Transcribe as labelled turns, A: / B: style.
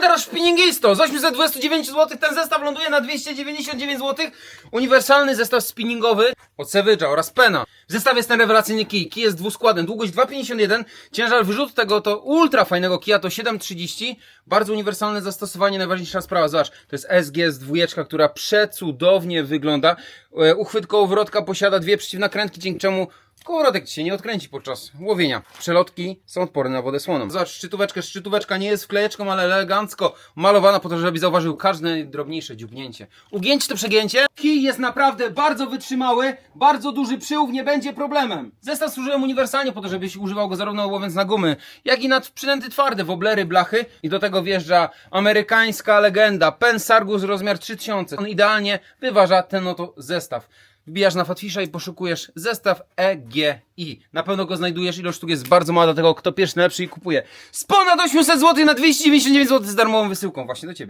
A: Teraz spinningisto z 829 zł ten zestaw ląduje na 299 zł. Uniwersalny zestaw spinningowy od Savage'a oraz Pena. W zestawie jest ten rewelacyjny kij. Kij jest dwuskładem, długość 2,51. Ciężar wyrzutu tego to ultra fajnego kija to 7,30. Bardzo uniwersalne zastosowanie, najważniejsza sprawa. Zobacz, to jest SGS dwójeczka, która przecudownie wygląda. E, Uchwyt kołowrotka posiada dwie przeciwnakrętki, dzięki czemu Kołowrotek się nie odkręci podczas łowienia. Przelotki są odporne na wodę słoną. Zobacz, szczytóweczkę. Szczytóweczka nie jest wklejeczką, ale elegancko malowana po to, żeby zauważył każde drobniejsze dziubnięcie. Ugięcie to przegięcie. Kij jest naprawdę bardzo wytrzymały, bardzo duży przyłów, nie będzie problemem. Zestaw służyłem uniwersalnie po to, żebyś używał go zarówno łowiąc na gumy, jak i na przynęty twarde, woblery, blachy. I do tego wjeżdża amerykańska legenda, Pen Sargus rozmiar 3000. On idealnie wyważa ten oto zestaw. Wbijasz na Fatfisha i poszukujesz zestaw EGI. Na pewno go znajdujesz, ilość sztuk jest bardzo mała, dlatego kto pierwszy najlepszy i kupuje. Z ponad 800 zł na 299 zł z darmową wysyłką właśnie do Ciebie.